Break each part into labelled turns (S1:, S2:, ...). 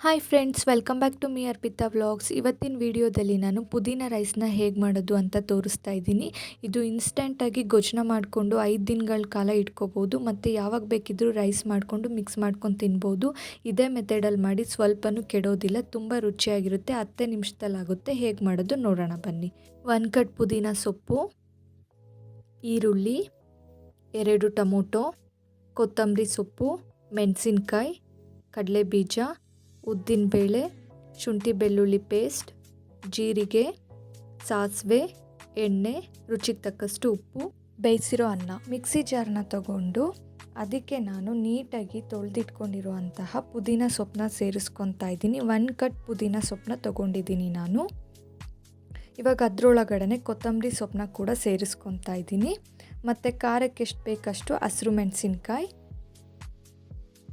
S1: Hi friends welcome back to me Arpita vlogs ಇವತ್ತಿನ ವಿಡಿಯೋದಲ್ಲಿ ನಾನು ಪುದೀನ ರೈಸ್ನ ಹೇಗೆ ಮಾಡೋದು ಅಂತ ತೋರಿಸ್ತಾ ಇದ್ದೀನಿ. ಇದು ಇನ್ಸ್ಟೆಂಟಾಗಿ ಗೊಜ್ಜನ ಮಾಡಿಕೊಂಡು ಐದು ದಿನಗಳ ಕಾಲ ಇಟ್ಕೋಬೋದು. ಮತ್ತು ಯಾವಾಗ ಬೇಕಿದ್ದರೂ ರೈಸ್ ಮಾಡಿಕೊಂಡು ಮಿಕ್ಸ್ ಮಾಡ್ಕೊಂಡು ತಿನ್ಬೋದು. ಇದೇ ಮೆಥಡಲ್ಲಿ ಮಾಡಿ ಸ್ವಲ್ಪನೂ ಕೆಡೋದಿಲ್ಲ, ತುಂಬ ರುಚಿಯಾಗಿರುತ್ತೆ. ಹತ್ತೇ ನಿಮಿಷದಲ್ಲಾಗುತ್ತೆ ಹೇಗೆ ಮಾಡೋದು ನೋಡೋಣ, ಬನ್ನಿ. ಒನ್ ಕಟ್ ಪುದೀನ ಸೊಪ್ಪು, ಈರುಳ್ಳಿ, ಎರಡು ಟೊಮೊಟೊ, ಕೊತ್ತಂಬರಿ ಸೊಪ್ಪು, ಮೆಣಸಿನ್ಕಾಯಿ ಕಡಲೆ ಬೀಜ ಉದ್ದಿನಬೇಳೆ ಶುಂಠಿ ಬೆಳ್ಳುಳ್ಳಿ ಪೇಸ್ಟ್ ಜೀರಿಗೆ, ಸಾಸಿವೆ, ಎಣ್ಣೆ, ರುಚಿಗೆ ತಕ್ಕಷ್ಟು ಉಪ್ಪು, ಬೇಯಿಸಿರೋ ಅನ್ನ. ಮಿಕ್ಸಿ ಜಾರನ್ನ ತಗೊಂಡು ಅದಕ್ಕೆ ನಾನು ನೀಟಾಗಿ ತೊಳೆದಿಟ್ಕೊಂಡಿರುವಂತಹ ಪುದೀನ ಸೊಪ್ಪನ್ನ ಸೇರಿಸ್ಕೊತಾ ಇದ್ದೀನಿ. ಒನ್ ಕಟ್ ಪುದೀನ ಸೊಪ್ಪನ್ನ ತೊಗೊಂಡಿದ್ದೀನಿ ನಾನು. ಇವಾಗ ಅದರೊಳಗಡೆ ಕೊತ್ತಂಬರಿ ಸೊಪ್ಪನ್ನ ಕೂಡ ಸೇರಿಸ್ಕೊತಾ ಇದ್ದೀನಿ. ಮತ್ತು ಖಾರಕ್ಕೆ ಎಷ್ಟು ಬೇಕಷ್ಟು ಹಸಿರು ಮೆಣಸಿನ್ಕಾಯಿ,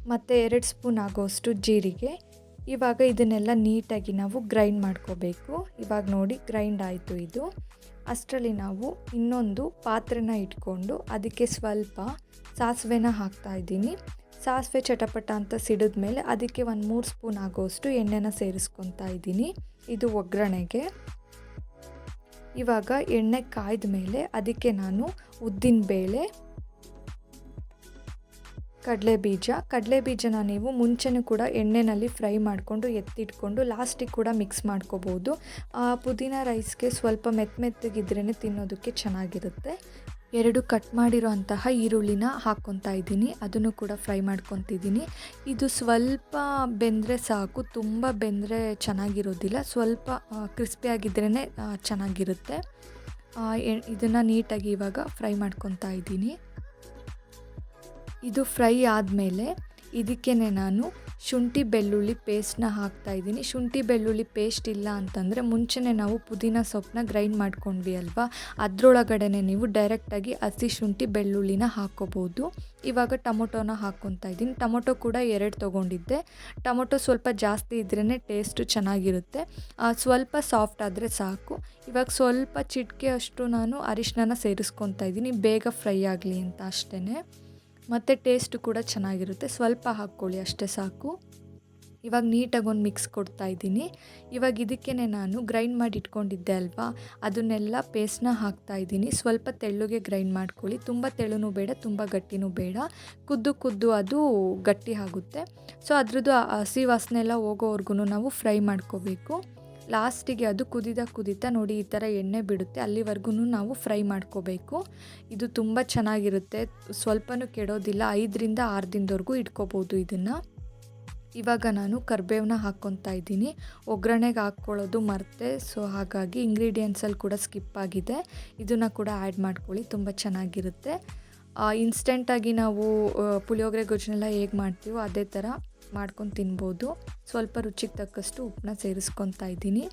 S1: ಮತ್ತು ಎರಡು ಸ್ಪೂನ್ ಆಗೋಷ್ಟು ಜೀರಿಗೆ ಇವಾಗ ಇದನ್ನೆಲ್ಲ ನೀಟಾಗಿ ನಾವು ಗ್ರೈಂಡ್ ಮಾಡ್ಕೋಬೇಕು. ಇವಾಗ ನೋಡಿ, ಗ್ರೈಂಡ್ ಆಯಿತು ಇದು. ಅಷ್ಟರಲ್ಲಿ ನಾವು ಇನ್ನೊಂದು ಪಾತ್ರೆನ ಇಟ್ಕೊಂಡು ಅದಕ್ಕೆ ಸ್ವಲ್ಪ ಸಾಸಿವೆನ ಹಾಕ್ತಾ ಇದ್ದೀನಿ. ಸಾಸಿವೆ ಚಟಪಟ ಅಂತ ಸಿಡಿದ ಮೇಲೆ ಅದಕ್ಕೆ ಒಂದು ಮೂರು ಸ್ಪೂನ್ ಆಗೋಷ್ಟು ಎಣ್ಣೆನ ಸೇರಿಸ್ಕೊತಾ ಇದ್ದೀನಿ. ಇದು ಒಗ್ಗರಣೆಗೆ. ಇವಾಗ ಎಣ್ಣೆ ಕಾಯ್ದ ಮೇಲೆ ಅದಕ್ಕೆ ನಾನು ಉದ್ದಿನ ಬೇಳೆ ಕಡಲೆ ಬೀಜ. ಕಡಲೆ ಬೀಜನ ನೀವು ಮುಂಚೆನೂ ಕೂಡ ಎಣ್ಣೆಯಲ್ಲಿ ಫ್ರೈ ಮಾಡಿಕೊಂಡು ಎತ್ತಿಟ್ಕೊಂಡು ಲಾಸ್ಟಿಗೆ ಕೂಡ ಮಿಕ್ಸ್ ಮಾಡ್ಕೋಬೋದು. ಪುದೀನ ರೈಸ್ಗೆ ಸ್ವಲ್ಪ ಮೆತ್ತ ಮೆತ್ತಗಿದ್ರೇ ತಿನ್ನೋದಕ್ಕೆ ಚೆನ್ನಾಗಿರುತ್ತೆ. ಎರಡು ಕಟ್ ಮಾಡಿರೋ ಅಂತಹ ಈರುಳ್ಳಿನ ಹಾಕ್ಕೊತಾ ಇದ್ದೀನಿ. ಅದನ್ನು ಕೂಡ ಫ್ರೈ ಮಾಡ್ಕೊತಿದ್ದೀನಿ. ಇದು ಸ್ವಲ್ಪ ಬೆಂದರೆ ಸಾಕು. ತುಂಬ ಬೆಂದರೆ ಚೆನ್ನಾಗಿರೋದಿಲ್ಲ. ಸ್ವಲ್ಪ ಕ್ರಿಸ್ಪಿಯಾಗಿದ್ರೇ ಚೆನ್ನಾಗಿರುತ್ತೆ. ಇದನ್ನು ನೀಟಾಗಿ ಇವಾಗ ಫ್ರೈ ಮಾಡ್ಕೊತಾ ಇದ್ದೀನಿ. ಇದು ಫ್ರೈ ಆದಮೇಲೆ ಇದಕ್ಕೇ ನಾನು ಶುಂಠಿ ಬೆಳ್ಳುಳ್ಳಿ ಪೇಸ್ಟ್ನ ಹಾಕ್ತಾ ಇದ್ದೀನಿ. ಶುಂಠಿ ಬೆಳ್ಳುಳ್ಳಿ ಪೇಸ್ಟ್ ಇಲ್ಲ ಅಂತಂದರೆ ಮುಂಚೆನೇ ನಾವು ಪುದೀನ ಸೊಪ್ಪನ್ನ ಗ್ರೈಂಡ್ ಮಾಡ್ಕೊಂಡ್ವಿ ಅಲ್ವಾ? ಅದರೊಳಗಡೆ ನೀವು ಡೈರೆಕ್ಟಾಗಿ ಹಸಿ ಶುಂಠಿ ಬೆಳ್ಳುಳ್ಳಿನ ಹಾಕ್ಕೋಬೋದು ಇವಾಗ ಟೊಮೊಟೊನ ಹಾಕ್ಕೊತಾ ಇದ್ದೀನಿ. ಟೊಮೊಟೊ ಕೂಡ ಎರಡು ತೊಗೊಂಡಿದ್ದೆ. ಟೊಮೊಟೊ ಸ್ವಲ್ಪ ಜಾಸ್ತಿ ಇದ್ರೇ ಟೇಸ್ಟು ಚೆನ್ನಾಗಿರುತ್ತೆ. ಸ್ವಲ್ಪ ಸಾಫ್ಟ್ ಆದರೆ ಸಾಕು. ಇವಾಗ ಸ್ವಲ್ಪ ಚಿಟಿಕೆ ಅಷ್ಟು ನಾನು ಅರಿಶಿನ ಸೇರಿಸ್ಕೊತಾ ಇದ್ದೀನಿ. ಬೇಗ ಫ್ರೈ ಆಗಲಿ ಅಂತ ಅಷ್ಟೇ ಮತ್ತು ಟೇಸ್ಟು ಕೂಡ ಚೆನ್ನಾಗಿರುತ್ತೆ. ಸ್ವಲ್ಪ ಹಾಕ್ಕೊಳ್ಳಿ ಅಷ್ಟೇ ಸಾಕು. ಇವಾಗ ನೀಟಾಗಿ ಒಂದು ಮಿಕ್ಸ್ ಕೊಡ್ತಾ ಇದ್ದೀನಿ. ಇವಾಗ ಇದಕ್ಕೇ ನಾನು ಗ್ರೈಂಡ್ ಮಾಡಿ ಇಟ್ಕೊಂಡಿದ್ದೆ ಅಲ್ವಾ? ಅದನ್ನೆಲ್ಲ ಪೇಸ್ಟ್ನ ಹಾಕ್ತಾ ಇದ್ದೀನಿ. ಸ್ವಲ್ಪ ತೆಳ್ಳುಗೆ ಗ್ರೈಂಡ್ ಮಾಡ್ಕೊಳ್ಳಿ. ತುಂಬ ತೆಳುನೂ ಬೇಡ, ತುಂಬ ಗಟ್ಟಿನೂ ಬೇಡ. ಕುದ್ದು ಕುದ್ದು ಅದು ಗಟ್ಟಿ ಆಗುತ್ತೆ. ಸೊ ಅದ್ರದ್ದು ಹಸಿ ವಾಸನೆ ಎಲ್ಲ ಹೋಗೋವರೆಗೂ ನಾವು ಫ್ರೈ ಮಾಡ್ಕೋಬೇಕು. ಲಾಸ್ಟಿಗೆ ಅದು ಕುದಿದ ಕುದಿತಾ ನೋಡಿ ಈ ಥರ ಎಣ್ಣೆ ಬಿಡುತ್ತೆ. ಅಲ್ಲಿವರೆಗೂ ನಾವು ಫ್ರೈ ಮಾಡ್ಕೋಬೇಕು. ಇದು ತುಂಬ ಚೆನ್ನಾಗಿರುತ್ತೆ. ಸ್ವಲ್ಪನೂ ಕೆಡೋದಿಲ್ಲ. ಐದರಿಂದ ಆರು ದಿನದವರೆಗೂ ಇಟ್ಕೋಬೋದು ಇದನ್ನು. ಇವಾಗ ನಾನು ಕರ್ಬೇವನ್ನ ಹಾಕ್ಕೊತಾ ಇದ್ದೀನಿ. ಒಗ್ಗರಣೆಗೆ ಹಾಕ್ಕೊಳ್ಳೋದು ಮರ್ತೆ. ಸೊ, ಹಾಗಾಗಿ ಇಂಗ್ರೀಡಿಯೆಂಟ್ಸಲ್ಲಿ ಕೂಡ ಸ್ಕಿಪ್ ಆಗಿದೆ. ಇದನ್ನು ಕೂಡ ಆ್ಯಡ್ ಮಾಡ್ಕೊಳ್ಳಿ. ತುಂಬ ಚೆನ್ನಾಗಿರುತ್ತೆ. ಇನ್ಸ್ಟೆಂಟಾಗಿ ನಾವು ಪುಳಿಯೋಗರೆ ಗೊಜ್ಜನೆಲ್ಲ ಹೇಗೆ ಮಾಡ್ತೀವೋ ಅದೇ ಥರ ಮಾಡ್ಕೊಂಡು ತಿನ್ಬೋದು. ಸ್ವಲ್ಪ ರುಚಿಗೆ ತಕ್ಕಷ್ಟು ಉಪ್ಪನ್ನ ಸೇರಿಸ್ಕೊತಾ ಇದ್ದೀನಿ.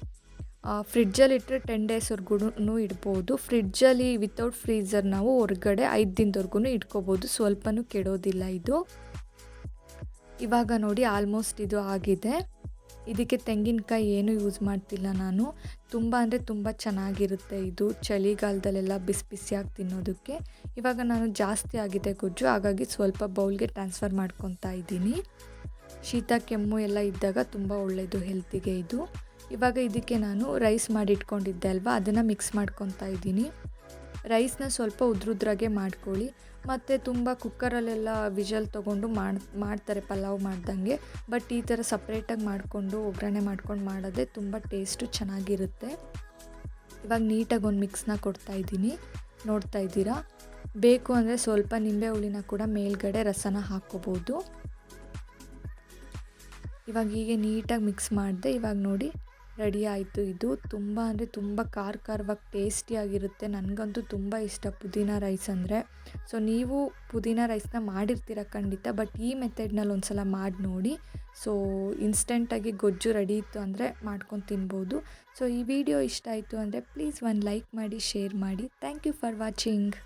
S1: ಫ್ರಿಡ್ಜಲ್ಲಿ ಇಟ್ಟರೆ ಟೆನ್ ಡೇಸ್ವರೆಗೂ ಇಡ್ಬೋದು. ಫ್ರಿಡ್ಜಲ್ಲಿ ವಿತೌಟ್ ಫ್ರೀಝರ್ ನಾವು ಹೊರಗಡೆ ಐದು ದಿನದವರೆಗೂ ಇಟ್ಕೋಬೋದು. ಸ್ವಲ್ಪನೂ ಕೆಡೋದಿಲ್ಲ ಇದು. ಇವಾಗ ನೋಡಿ ಆಲ್ಮೋಸ್ಟ್ ಇದು ಆಗಿದೆ. ಇದಕ್ಕೆ ತೆಂಗಿನಕಾಯಿ ಏನೂ ಯೂಸ್ ಮಾಡ್ತಿಲ್ಲ ನಾನು. ತುಂಬ ಅಂದರೆ ತುಂಬ ಚೆನ್ನಾಗಿರುತ್ತೆ ಇದು. ಚಳಿಗಾಲದಲ್ಲೆಲ್ಲ ಬಿಸಿ ಬಿಸಿಯಾಗಿ ತಿನ್ನೋದಕ್ಕೆ. ಇವಾಗ ನಾನು ಜಾಸ್ತಿ ಆಗಿದೆ ಗೊಜ್ಜು. ಹಾಗಾಗಿ ಸ್ವಲ್ಪ ಬೌಲ್ಗೆ ಟ್ರಾನ್ಸ್ಫರ್ ಮಾಡ್ಕೊತಾ ಇದ್ದೀನಿ. ಶೀತ, ಕೆಮ್ಮು ಎಲ್ಲ ಇದ್ದಾಗ ತುಂಬ ಒಳ್ಳೆಯದು ಹೆಲ್ತಿಗೆ ಇದು. ಇವಾಗ ಇದಕ್ಕೆ ನಾನು ರೈಸ್ ಮಾಡಿಟ್ಕೊಂಡಿದ್ದೆ ಅಲ್ವಾ? ಅದನ್ನು ಮಿಕ್ಸ್ ಮಾಡ್ಕೊತಾ ಇದ್ದೀನಿ. ರೈಸ್ನ ಸ್ವಲ್ಪ ಉದ್ರುದ್ರಾಗೆ ಮಾಡ್ಕೊಳ್ಳಿ. ಮತ್ತು ತುಂಬ ಕುಕ್ಕರಲ್ಲೆಲ್ಲ ವಿಜಲ್ ತೊಗೊಂಡು ಮಾಡಿ, ಮಾಡ್ತಾರೆ, ಪಲಾವ್ ಮಾಡ್ದಂಗೆ. ಬಟ್ ಈ ಥರ ಸಪ್ರೇಟಾಗಿ ಮಾಡಿಕೊಂಡು, ಒಗ್ಗರಣೆ ಮಾಡ್ಕೊಂಡು ಮಾಡೋದೇ ತುಂಬ ಟೇಸ್ಟು ಚೆನ್ನಾಗಿರುತ್ತೆ. ಇವಾಗ ನೀಟಾಗಿ ಒಂದು ಮಿಕ್ಸ್ನ ಕೊಡ್ತಾ ಇದ್ದೀನಿ. ನೋಡ್ತಾ ಇದ್ದೀರಾ? ಬೇಕು ಅಂದರೆ ಸ್ವಲ್ಪ ನಿಂಬೆ ಹುಳಿನ ಕೂಡ ಮೇಲ್ಗಡೆ ರಸನ ಹಾಕ್ಕೋಬೋದು ಇವಾಗ ಹೀಗೆ ನೀಟಾಗಿ ಮಿಕ್ಸ್ ಮಾಡಿದೆ ಇವಾಗ ನೋಡಿ ರೆಡಿ ಆಯಿತು. ಇದು ತುಂಬ ಅಂದರೆ ತುಂಬ ಖಾರ ಖಾರವಾಗಿ ಟೇಸ್ಟಿಯಾಗಿರುತ್ತೆ ನನಗಂತೂ ತುಂಬ ಇಷ್ಟ ಪುದೀನ ರೈಸ್ ಅಂದರೆ. ಸೊ ನೀವು ಪುದೀನ ರೈಸ್ನ ಮಾಡಿರ್ತೀರ ಖಂಡಿತ ಬಟ್ ಈ ಮೆಥಡ್ನಲ್ಲಿ ಒಂದು ಸಲ ಮಾಡಿ ನೋಡಿ. ಸೊ ಇನ್ಸ್ಟೆಂಟಾಗಿ ಗೊಜ್ಜು ರೆಡಿ ಇತ್ತು ಅಂದರೆ ಮಾಡ್ಕೊಂಡು ತಿನ್ಬೋದು. ಸೊ ಈ ವಿಡಿಯೋ ಇಷ್ಟ ಆಯಿತು ಅಂದರೆ ಪ್ಲೀಸ್ ಒಂದು ಲೈಕ್ ಮಾಡಿ ಶೇರ್ ಮಾಡಿ. Thank you for watching